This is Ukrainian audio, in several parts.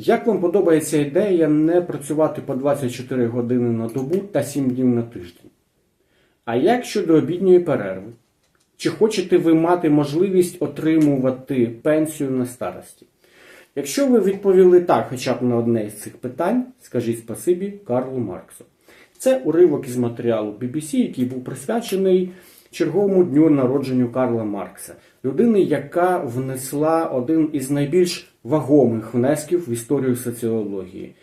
Як вам подобається ідея не працювати по 24 години на добу та 7 днів на тиждень? А як щодо обідньої перерви? Чи хочете ви мати можливість отримувати пенсію на старості? Якщо ви відповіли так хоча б на одне із цих питань, скажіть спасибі Карлу Марксу. Це уривок із матеріалу BBC, який був присвячений черговому дню народженню Карла Маркса, людини, яка внесла один із найбільш вагомих внесків в історію соціології.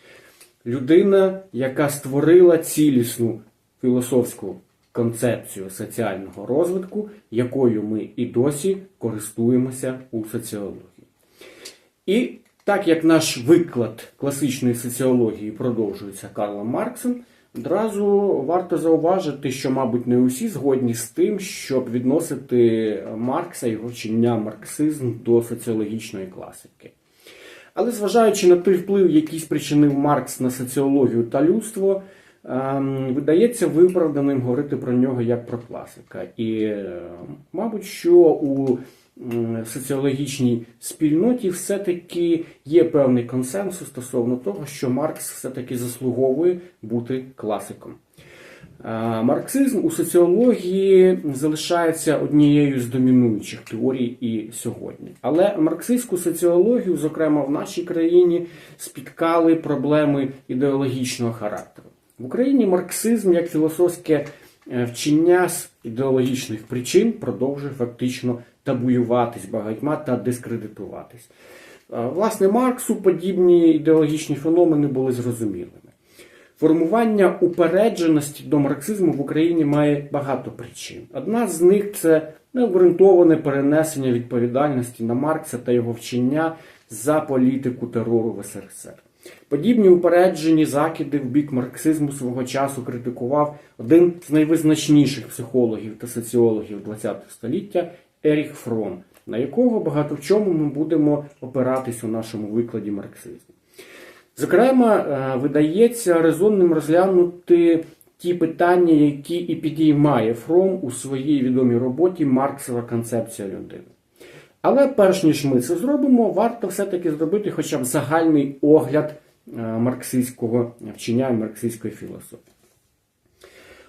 Людина, яка створила цілісну філософську концепцію соціального розвитку, якою ми і досі користуємося у соціології. І так як наш виклад класичної соціології продовжується Карлом Марксом, одразу варто зауважити, що, мабуть, не усі згодні з тим, щоб відносити Маркса і його вчення марксизм до соціологічної класики. Але зважаючи на той вплив, який спричинив Маркс на соціологію та людство, ем, видається виправданим говорити про нього як про класика. І, е, мабуть, що у соціологічній спільноті все-таки є певний консенсус стосовно того, що Маркс все-таки заслуговує бути класиком. Марксизм у соціології залишається однією з домінуючих теорій і сьогодні. Але марксистську соціологію, зокрема в нашій країні, спіткали проблеми ідеологічного характеру. В Україні марксизм як філософське е, вчення з ідеологічних причин продовжує фактично табуюватись багатьма та дискредитуватись. Власне, Марксу подібні ідеологічні феномени були зрозумілими. Формування упередженості до марксизму в Україні має багато причин. Одна з них це необґрунтоване перенесення відповідальності на Маркса та його вчення за політику терору в СРСР. Подібні упереджені закиди в бік марксизму свого часу критикував один з найвизначніших психологів та соціологів ХХ століття Еріх Фром, на якого багато в чому ми будемо опиратись у нашому викладі марксизму. Зокрема, е, видається резонним розглянути ті питання, які і підіймає Фром у своїй відомій роботі Марксова концепція людини. Але перш ніж ми це зробимо, варто все-таки зробити хоча б загальний огляд е, марксистського вчення і марксистської філософії.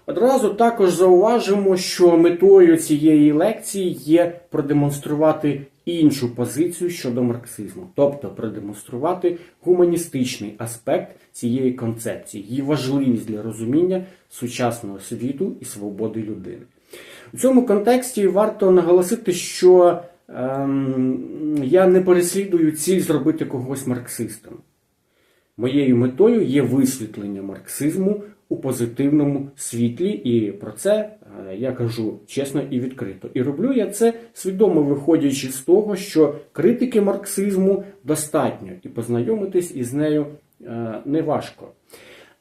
Одразу також зауважимо, що метою цієї лекції є продемонструвати іншу позицію щодо марксизму, тобто продемонструвати гуманістичний аспект цієї концепції, її важливість для розуміння сучасного світу і свободи людини. У цьому контексті варто наголосити, що ем, я не переслідую ціль зробити когось марксистом. Моєю метою є висвітлення марксизму у позитивному світлі, і про це е, я кажу чесно і відкрито. І роблю я це свідомо виходячи з того, що критики марксизму достатньо, і познайомитись із нею е, не.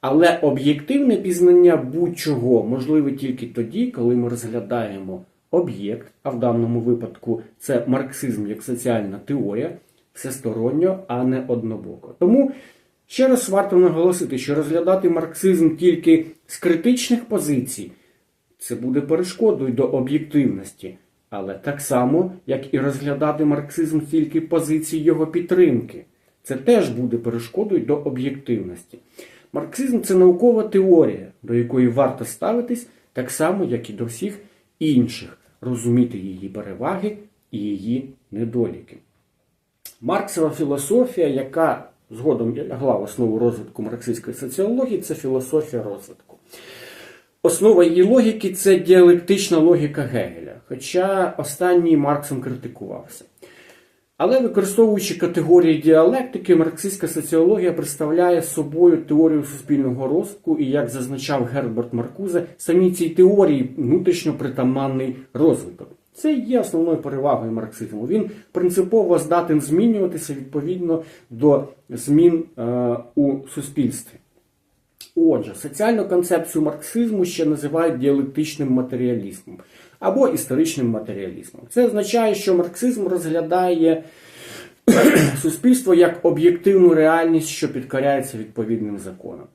Але об'єктивне пізнання будь-чого можливе тільки тоді, коли ми розглядаємо об'єкт, а в даному випадку це марксизм як соціальна теорія, всесторонньо, а не однобоко. Тому ще раз варто наголосити, що розглядати марксизм тільки з критичних позицій це буде перешкодою до об'єктивності, але так само, як і розглядати марксизм тільки позиції його підтримки. Це теж буде перешкодою до об'єктивності. Марксизм це наукова теорія, до якої варто ставитись так само, як і до всіх інших, розуміти її переваги і її недоліки. Марксова філософія, яка згодом лягла в основу розвитку марксистської соціології, це філософія розвитку. Основа її логіки це діалектична логіка Гегеля, хоча останній Марксом критикувався. Але використовуючи категорії діалектики, марксистська соціологія представляє собою теорію суспільного розвитку і, як зазначав Герберт Маркузе, самі цій теорії внутрішньо притаманний розвиток. Це є основною перевагою марксизму. Він принципово здатен змінюватися відповідно до змін е, у суспільстві. Отже, соціальну концепцію марксизму ще називають діалектичним матеріалізмом або історичним матеріалізмом. Це означає, що марксизм розглядає суспільство як об'єктивну реальність, що підкоряється відповідним законам.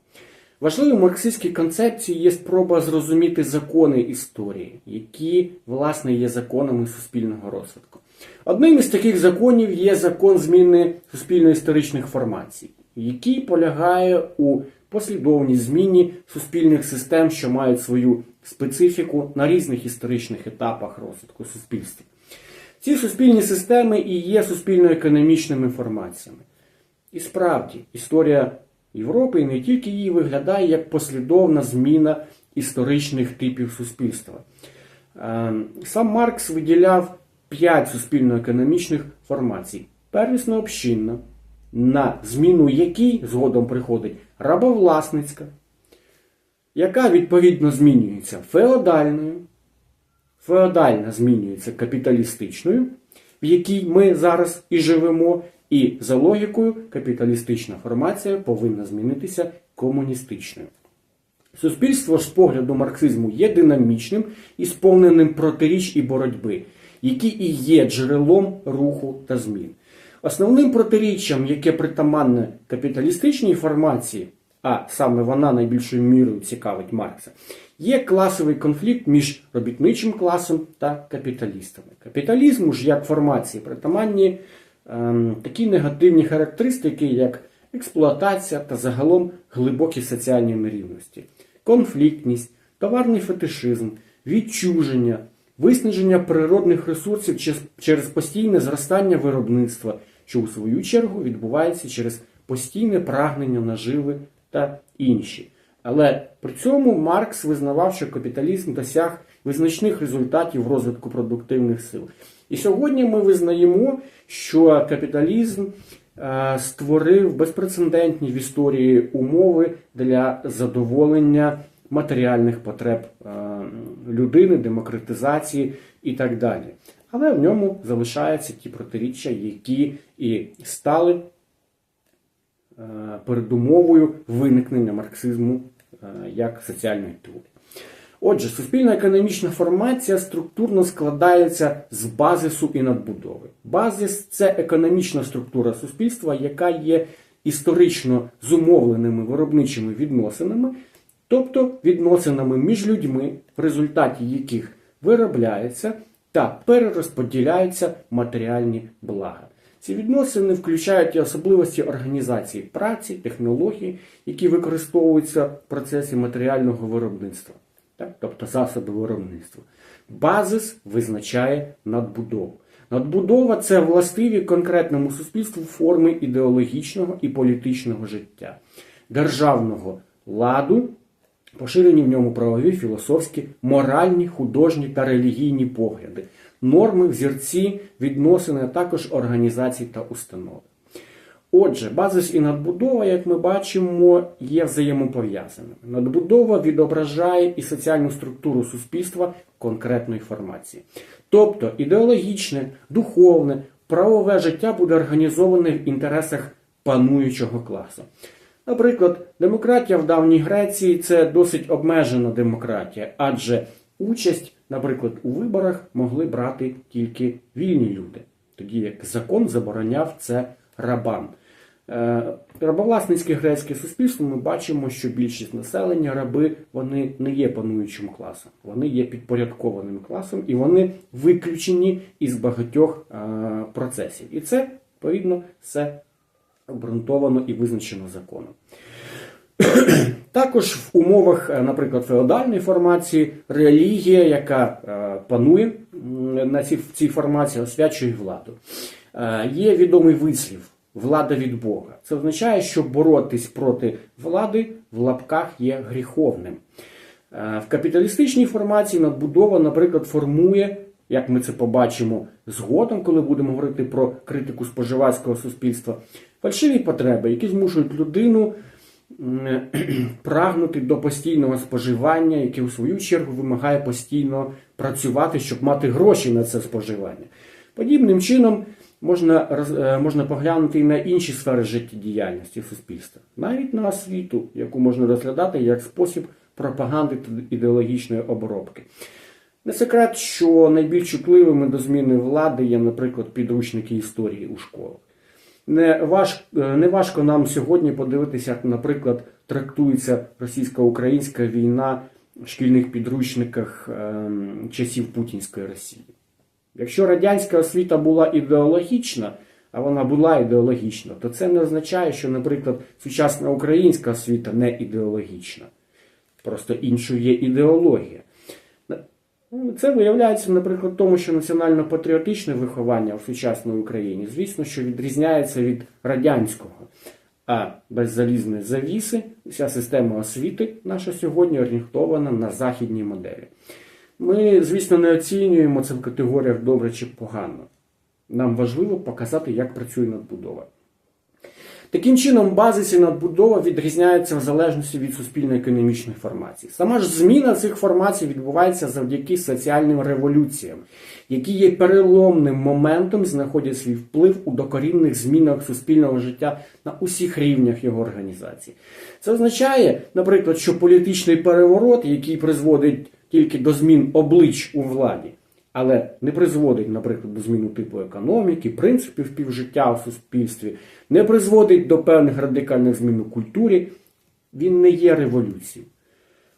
Важливою марксистській концепції є спроба зрозуміти закони історії, які, власне, є законами суспільного розвитку. Одним із таких законів є закон зміни суспільно-історичних формацій. який полягає у послідовній зміні суспільних систем, що мають свою специфіку на різних історичних етапах розвитку суспільства. Ці суспільні системи і є суспільно-економічними формаціями. І справді, історія Європи і не тільки її виглядає як послідовна зміна історичних типів суспільства. Е, Сам Маркс виділяв п'ять суспільно-економічних формацій: первісно общинна, на зміну якій згодом приходить рабовласницька, яка відповідно змінюється феодальною, феодальна змінюється капіталістичною, в якій ми зараз і живемо, і за логікою капіталістична формація повинна змінитися комуністичною. Суспільство з погляду марксизму є динамічним і сповненим протиріч і боротьби, які і є джерелом руху та змін. Основним протиріччям, яке притаманне капіталістичній формації, а саме вона найбільшою мірою цікавить Маркса, є класовий конфлікт між робітничим класом та капіталістами. Капіталізму ж як формації притаманні такі негативні характеристики, як експлуатація та загалом глибокі соціальні нерівності, конфліктність, товарний фетишизм, відчуження, виснаження природних ресурсів через постійне зростання виробництва, що у свою чергу відбувається через постійне прагнення наживи та інші. Але при цьому Маркс визнавав, що капіталізм досяг визначних результатів розвитку продуктивних сил. І сьогодні ми визнаємо, що капіталізм е, створив безпрецедентні в історії умови для задоволення матеріальних потреб е, людини, демократизації і так далі. Але в ньому залишаються ті протиріччя, які і стали е, передумовою виникнення марксизму як соціальної теорії. Отже, суспільна економічна формація структурно складається з базису і надбудови. Базис це економічна структура суспільства, яка є історично зумовленими виробничими відносинами, тобто відносинами між людьми, в результаті яких виробляється та перерозподіляються матеріальні блага. Ці відносини включають і особливості організації праці, технології, які використовуються в процесі матеріального виробництва? Тобто засоби виробництва. Базис визначає надбудову. Надбудова це властиві конкретному суспільству форми ідеологічного і політичного життя, державного ладу, поширені в ньому правові, філософські, моральні, художні та релігійні погляди, норми, взірці, відносини, а також організації та установи. Отже, базис і надбудова, як ми бачимо, є взаємопов'язаними. Надбудова відображає і соціальну структуру суспільства конкретної формації. Тобто ідеологічне, духовне, правове життя буде організоване в інтересах пануючого класу. Наприклад, демократія в давній Греції це досить обмежена демократія, адже участь, наприклад, у виборах могли брати тільки вільні люди, тоді як закон забороняв це рабам. Е, Рабовласницьке грецьке суспільство ми бачимо, що більшість населення раби вони не є пануючим класом, вони є підпорядкованим класом і вони виключені із багатьох е, процесів. І це, відповідно, все обґрунтовано і визначено законом. Також в умовах, е, наприклад, феодальної формації релігія, яка панує на цій, цій формації, освячує владу. Є відомий вислів влада від Бога. Це означає, що боротись проти влади в лапках є гріховним. Е, В капіталістичній формації надбудова, наприклад, формує, як ми це побачимо згодом, коли будемо говорити про критику споживацького суспільства, фальшиві потреби, які змушують людину прагнути до постійного споживання, яке у свою чергу вимагає постійно працювати, щоб мати гроші на це споживання. Подібним чином можна, роз- е, можна поглянути і на інші сфери життєдіяльності суспільства, навіть на освіту, яку можна розглядати як спосіб пропаганди та ідеологічної обробки. Не секрет, що найбільш чутливими до зміни влади є, наприклад, підручники історії у школах. Не, важ, е, не важко нам сьогодні подивитися, як, наприклад, трактується російсько-українська війна в шкільних підручниках ем, часів Путінської Росії. Якщо радянська освіта була ідеологічна, а вона була ідеологічна, то це не означає, що, наприклад, сучасна українська освіта не ідеологічна. Просто іншою є ідеологія. Ну, Це виявляється, наприклад, тому, що національно-патріотичне виховання в сучасній Україні, звісно, що відрізняється від радянського. А без залізної завіси вся система освіти наша сьогодні орієнтована на західній моделі. Ми, звісно, не оцінюємо це в категоріях добре чи погано. Нам важливо показати, як працює надбудова. Таким чином, базис і надбудова відрізняються в залежності від суспільно-економічної формації. Сама ж зміна цих формацій відбувається завдяки соціальним революціям, які є переломним моментом, і знаходять свій вплив у докорінних змінах суспільного життя на усіх рівнях його організації. Це означає, наприклад, що політичний переворот, який призводить тільки до змін облич у владі, але не призводить, наприклад, до зміни типу економіки, принципів співжиття у суспільстві, не призводить до певних радикальних змін у культурі, він не є революцією.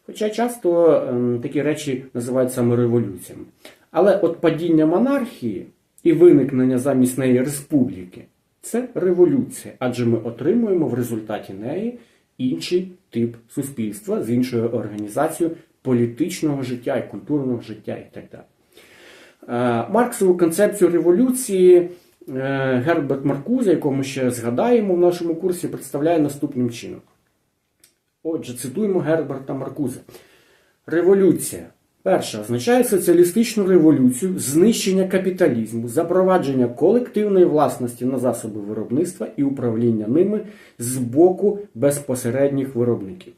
Хоча часто ем, такі речі називають саме революціями. Але от падіння монархії і виникнення замість неї республіки це революція, адже ми отримуємо в результаті неї інший тип суспільства з іншою організацією політичного життя і культурного життя і так далі. Е, Марксову концепцію революції е, Герберт Маркузе, якого ми ще згадаємо в нашому курсі, представляє наступним чином. Отже, цитуємо Герберта Маркузе. Революція. Перша означає соціалістичну революцію, знищення капіталізму, запровадження колективної власності на засоби виробництва і управління ними з боку безпосередніх виробників.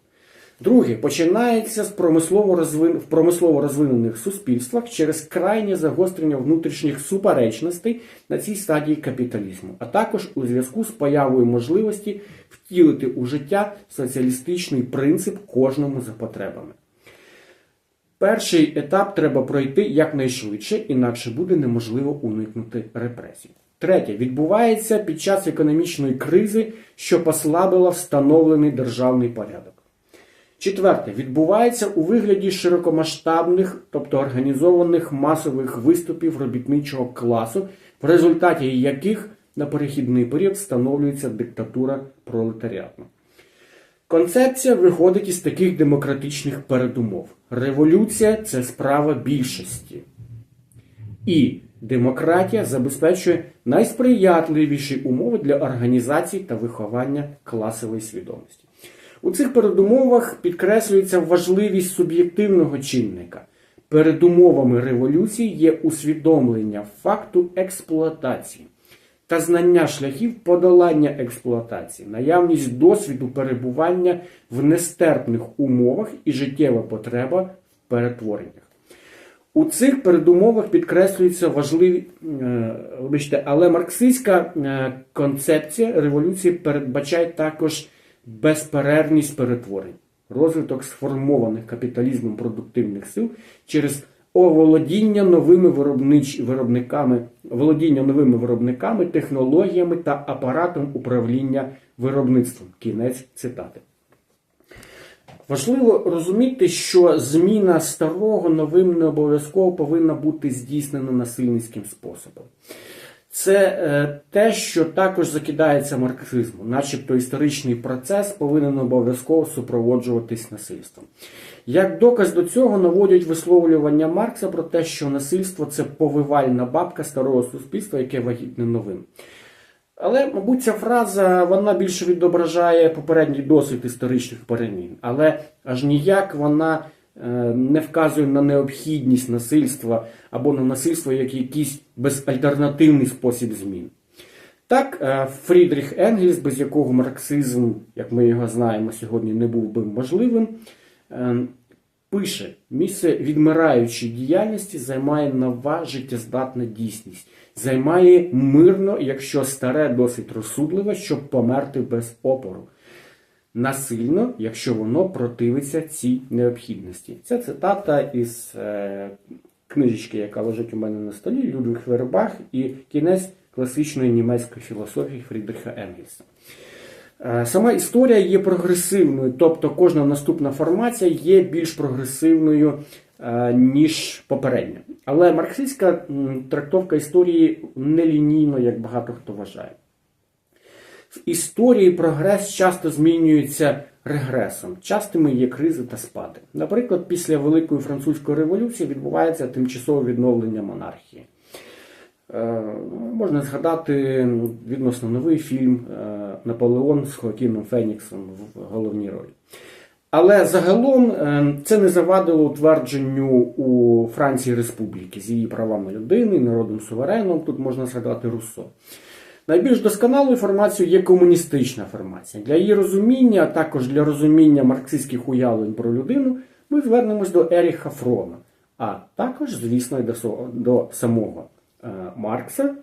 Друге, починається з промислово розвин... в промислово розвинених суспільствах через крайнє загострення внутрішніх суперечностей на цій стадії капіталізму, а також у зв'язку з появою можливості втілити у життя соціалістичний принцип кожному за потребами. Перший етап треба пройти якнайшвидше, інакше буде неможливо уникнути репресій. Третє, відбувається під час економічної кризи, що послабила встановлений державний порядок. Четверте, відбувається у вигляді широкомасштабних, тобто організованих масових виступів робітничого класу, в результаті яких на перехідний період встановлюється диктатура пролетаріату. Концепція виходить із таких демократичних передумов. Революція це справа більшості. І демократія забезпечує найсприятливіші умови для організації та виховання класової свідомості. У цих передумовах підкреслюється важливість суб'єктивного чинника. Передумовами революції є усвідомлення факту експлуатації та знання шляхів подолання експлуатації, наявність досвіду перебування в нестерпних умовах і життєва потреба в перетвореннях. У цих передумовах підкреслюються важливі, е, вибачте, але марксистська е, концепція революції передбачає також безперервність перетворень, розвиток сформованих капіталізмом продуктивних сил через оволодіння новими виробнич... виробниками, володіння новими виробниками, технологіями та апаратом управління виробництвом. Кінець цитати. Важливо розуміти, що зміна старого новим не обов'язково повинна бути здійснена насильницьким способом. Це е, те, що також закидається марксизму, начебто історичний процес повинен обов'язково супроводжуватись насильством. Як доказ до цього наводять висловлювання Маркса про те, що насильство це повивальна бабка старого суспільства, яке вагітне новим. Але, мабуть, ця фраза вона більше відображає попередній досвід історичних перемін, але аж ніяк вона не вказує на необхідність насильства або на насильство як якийсь безальтернативний спосіб змін. Так, е, Фрідріх Енгельс, без якого марксизм, як ми його знаємо, сьогодні не був би можливим, е, пише: місце відмираючої діяльності займає нова життєздатна дійсність, займає мирно, якщо старе досить розсудливе, щоб померти без опору. Насильно, якщо воно противиться цій необхідності. Це цитата із е, книжечки, яка лежить у мене на столі, Людвиг Вербах і кінець класичної німецької філософії Фрідриха Енгельса. Е, Сама історія є прогресивною, тобто кожна наступна формація є більш прогресивною е, ніж попередня. Але марксистська трактовка історії нелінійно, як багато хто вважає. В історії прогрес часто змінюється регресом. Частими є кризи та спади. Наприклад, після Великої французької революції відбувається тимчасове відновлення монархії. Е, Можна згадати відносно новий фільм е, Наполеон з Хоакіном Феніксом в головній ролі. Але загалом е, це не завадило утвердженню у Франції республіки з її правами людини, народним сувереном. Тут можна згадати Руссо. Найбільш досконалою формацією є комуністична формація. Для її розуміння, а також для розуміння марксистських уявлень про людину, ми звернемось до Еріха Фрома, а також, звісно, до, самого е, Маркса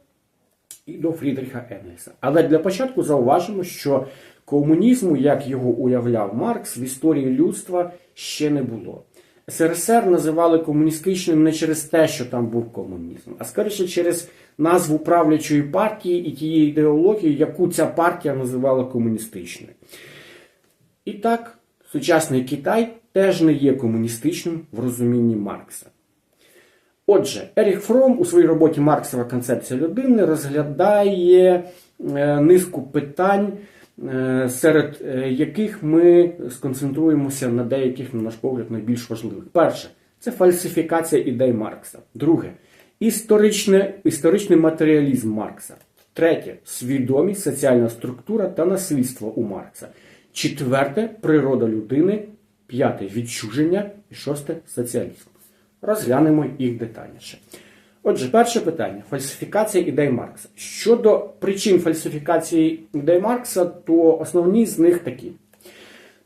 і до Фрідріха Енгельса. Але для початку зауважимо, що комунізму, як його уявляв Маркс, в історії людства ще не було. СРСР називали комуністичним не через те, що там був комунізм, а скоріше через назву правлячої партії і тієї ідеології, яку ця партія називала комуністичною. І так, сучасний Китай теж не є комуністичним в розумінні Маркса. Отже, Еріх Фром у своїй роботі Марксова концепція людини розглядає е, низку питань, серед е, яких ми сконцентруємося на деяких, на наш погляд, найбільш важливих. Перше це фальсифікація ідей Маркса. Друге історичне, історичний матеріалізм Маркса. Третє свідомість, соціальна структура та насильство у Маркса. Четверте природа людини. П'яте відчуження. І шосте соціалізм. Розглянемо їх детальніше. Отже, перше питання фальсифікація ідей Маркса. Щодо причин фальсифікації ідей Маркса, то основні з них такі: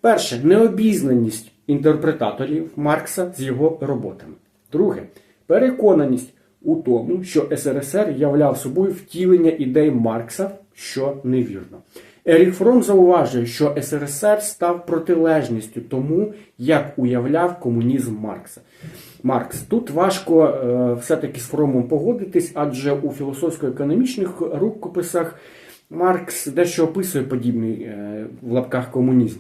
перше необізнаність інтерпретаторів Маркса з його роботами. Друге переконаність у тому, що СРСР являв собою втілення ідей Маркса, що невірно. Ерік Фром зауважує, що СРСР став протилежністю тому, як уявляв комунізм Маркса. Маркс. Тут важко е, все-таки з Фромом погодитись, адже у філософсько-економічних рукописах Маркс дещо описує подібний е, в лапках комунізм.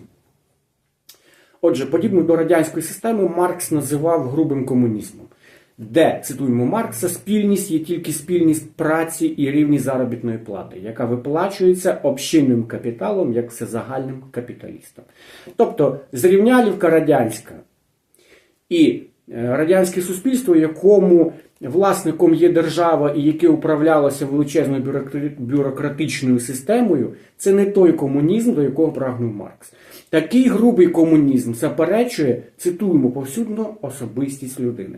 Отже, подібну до радянської системи Маркс називав грубим комунізмом, де, цитуємо Маркса, спільність є тільки спільність праці і рівні заробітної плати, яка виплачується общинним капіталом як всезагальним капіталістом. Тобто зрівнялівка радянська і радянське суспільство, якому власником є держава і яке управлялося величезною бюрократичною системою, це не той комунізм, до якого прагнув Маркс. Такий грубий комунізм заперечує, цитуємо повсюдно, особистість людини.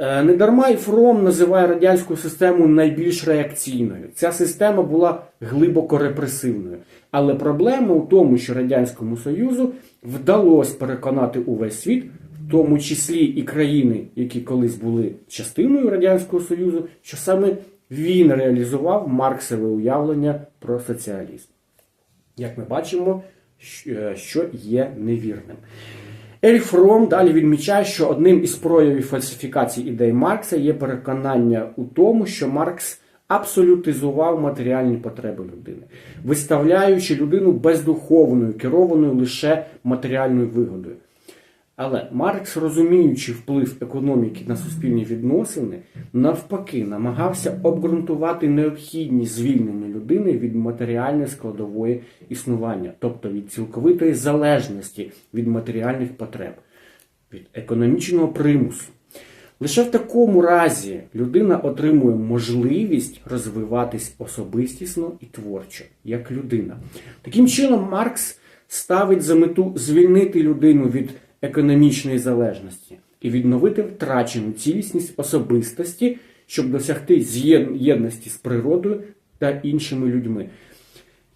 Е, Недарма і Фром називає радянську систему найбільш реакційною. Ця система була глибоко репресивною. Але проблема у тому, що Радянському Союзу вдалося переконати увесь світ, тому числі і країни, які колись були частиною Радянського Союзу, що саме він реалізував марксове уявлення про соціалізм. Як ми бачимо, е, що є невірним. Еріх Фром далі відмічає, що одним із проявів фальсифікації ідей Маркса є переконання у тому, що Маркс абсолютизував матеріальні потреби людини, виставляючи людину бездуховною, керованою лише матеріальною вигодою. Але Маркс, розуміючи вплив економіки на суспільні відносини, навпаки намагався обґрунтувати необхідність звільнення людини від матеріальної складової існування, тобто від цілковитої залежності від матеріальних потреб, від економічного примусу. Лише в такому разі людина отримує можливість розвиватись особистісно і творчо, як людина. Таким чином, Маркс ставить за мету звільнити людину від економічної залежності і відновити втрачену цілісність особистості, щоб досягти єдності з природою та іншими людьми.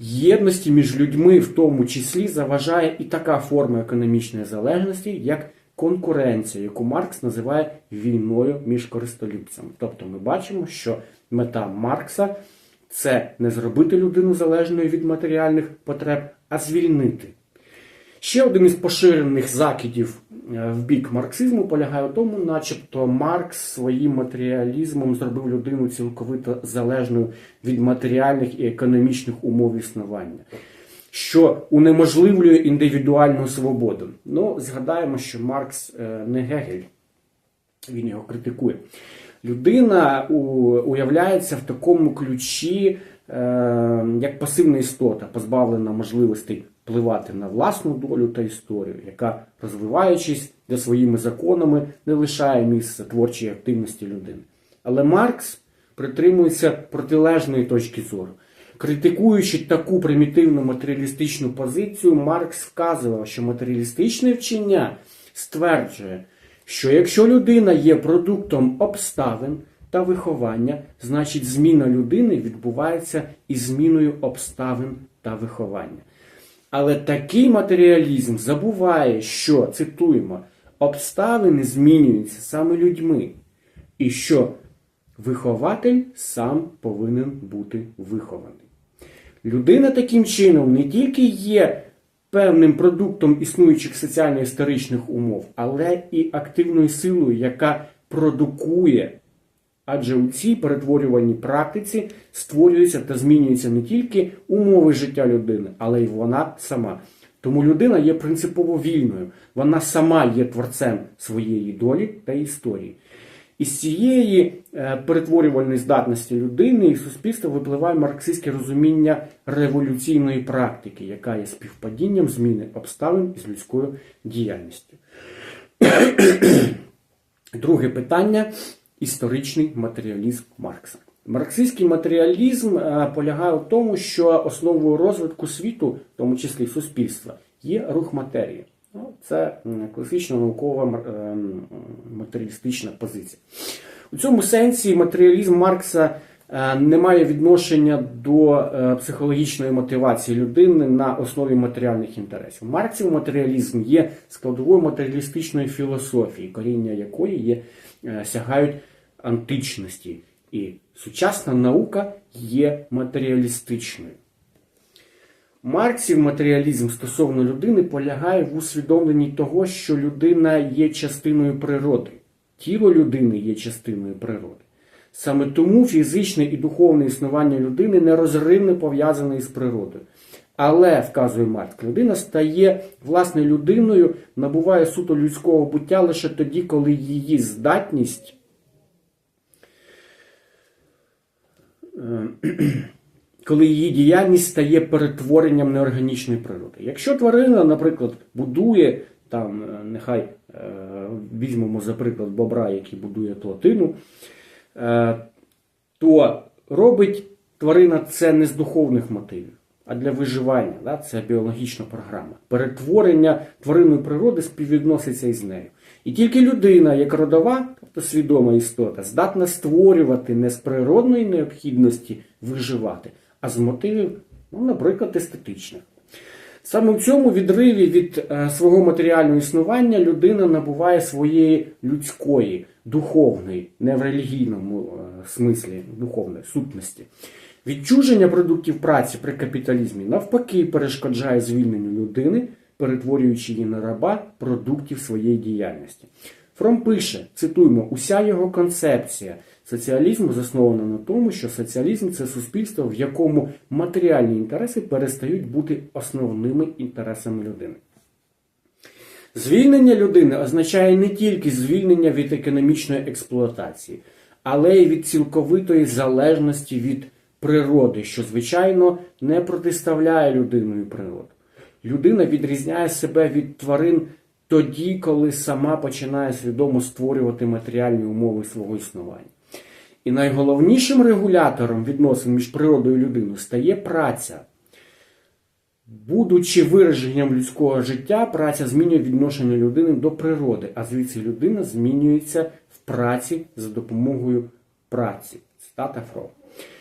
Єдності між людьми в тому числі заважає і така форма економічної залежності, як конкуренція, яку Маркс називає війною між користолюбцями. Тобто ми бачимо, що мета Маркса це не зробити людину залежною від матеріальних потреб, а звільнити. Ще один із поширених закидів е, в бік марксизму полягає у тому, начебто Маркс своїм матеріалізмом зробив людину цілковито залежною від матеріальних і економічних умов існування, що унеможливлює індивідуальну свободу. Ну, згадаємо, що Маркс е, не Гегель. він його критикує. Людина уявляється в такому ключі, е, як пасивна істота, позбавлена можливостей впливати на власну долю та історію, яка, розвиваючись за своїми законами, не лишає місця творчій активності людини. Але Маркс притримується протилежної точки зору. Критикуючи таку примітивну матеріалістичну позицію, Маркс вказував, що матеріалістичне вчення стверджує, що якщо людина є продуктом обставин та виховання, значить зміна людини відбувається із зміною обставин та виховання. Але такий матеріалізм забуває, що, цитуємо, обставини змінюються саме людьми, і що вихователь сам повинен бути вихований. Людина таким чином не тільки є певним продуктом існуючих соціально-історичних умов, але і активною силою, яка продукує. Адже у цій перетворюваній практиці створюються та змінюються не тільки умови життя людини, але й вона сама. Тому людина є принципово вільною, вона сама є творцем своєї долі та історії. Із цієї е, перетворювальної здатності людини і суспільства випливає марксистське розуміння революційної практики, яка є співпадінням зміни обставин із людською діяльністю. Друге питання історичний матеріалізм Маркса. Марксистський матеріалізм е, полягає в тому, що основою розвитку світу, в тому числі суспільства, є рух матерії. Ну, Це класична наукова е, матеріалістична позиція. У цьому сенсі матеріалізм Маркса е, не має відношення до психологічної мотивації людини на основі матеріальних інтересів. Марксів матеріалізм є складовою матеріалістичної філософії, коріння якої є, сягають античності. І сучасна наука є матеріалістичною. Марксів матеріалізм стосовно людини полягає в усвідомленні того, що людина є частиною природи, тіло людини є частиною природи. Саме тому фізичне і духовне існування людини нерозривно пов'язане із природою. Але, вказує Маркс, людина стає власне людиною, набуває суто людського буття лише тоді, коли її здатність коли її діяльність стає перетворенням неорганічної природи. Якщо тварина, наприклад, будує, там, е, нехай е, візьмемо за приклад бобра, який будує плотину, е, то робить тварина це не з духовних мотивів, а для виживання. Да? Це біологічна програма. Перетворення тваринної природи співвідноситься із нею. І тільки людина, як родова, тобто свідома істота, здатна створювати не з природної необхідності виживати, а з мотивів, ну, наприклад, естетичних. Саме в цьому відриві від е, свого матеріального існування людина набуває своєї людської, духовної, не в релігійному е, смислі духовної сутності. Відчуження продуктів праці при капіталізмі навпаки перешкоджає звільненню людини, перетворюючи її на раба продуктів своєї діяльності. Фром пише, цитуємо, уся його концепція соціалізму заснована на тому, що соціалізм це суспільство, в якому матеріальні інтереси перестають бути основними інтересами людини. Звільнення людини означає не тільки звільнення від економічної експлуатації, але й від цілковитої залежності від природи, що, звичайно, не протиставляє людиною природу. Людина відрізняє себе від тварин тоді, коли сама починає свідомо створювати матеріальні умови свого існування. І найголовнішим регулятором відносин між природою і людиною стає праця. Будучи вираженням людського життя, праця змінює відношення людини до природи, а звідси людина змінюється в праці за допомогою праці. Цитата Фро.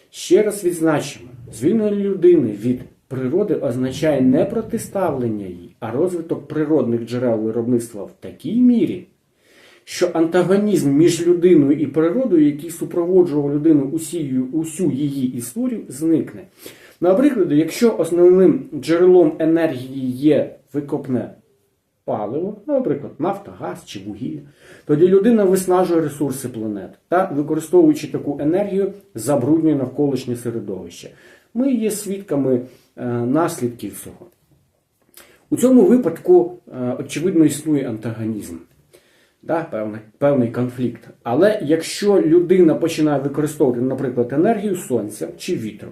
Ще раз відзначимо, звільнення людини від природи означає не протиставлення їй, а розвиток природних джерел виробництва в такій мірі, що антагонізм між людиною і природою, який супроводжував людину усію, усю її історію, зникне. Наприклад, якщо основним джерелом енергії є викопне паливо, наприклад, нафта, газ чи вугілля, тоді людина виснажує ресурси планети та, використовуючи таку енергію, забруднює навколишнє середовище. Ми є свідками наслідків цього. У цьому випадку, е, очевидно, існує антагонізм. да, певний, певний конфлікт. Але якщо людина починає використовувати, наприклад, енергію сонця чи вітру,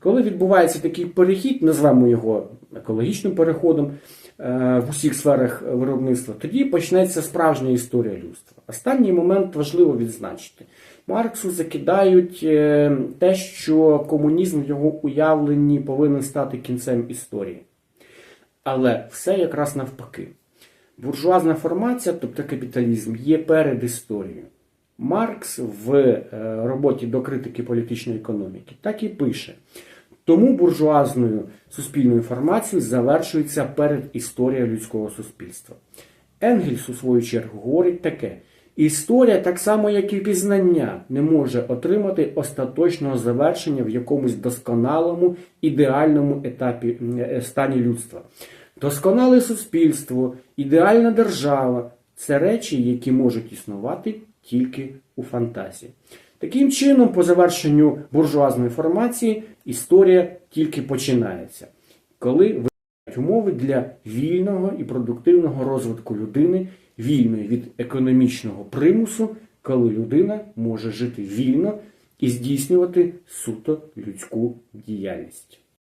коли відбувається такий перехід, назвемо його екологічним переходом е, в усіх сферах виробництва, тоді почнеться справжня історія людства. Останній момент важливо відзначити. Марксу закидають е, те, що комунізм в його уявленні повинен стати кінцем історії. Але все якраз навпаки. Буржуазна формація, тобто капіталізм, є перед історією. Маркс в е, роботі до критики політичної економіки так і пише. Тому буржуазною суспільною формацією завершується перед історія людського суспільства. Енгельс, у свою чергу, говорить таке: історія, так само як і пізнання, не може отримати остаточного завершення в якомусь досконалому ідеальному етапі е, стані людства. Досконале суспільство, ідеальна держава це речі, які можуть існувати тільки у фантазії. Таким чином, по завершенню буржуазної формації, історія тільки починається, коли виникають умови для вільного і продуктивного розвитку людини, вільної від економічного примусу, коли людина може жити вільно і здійснювати суто людську діяльність.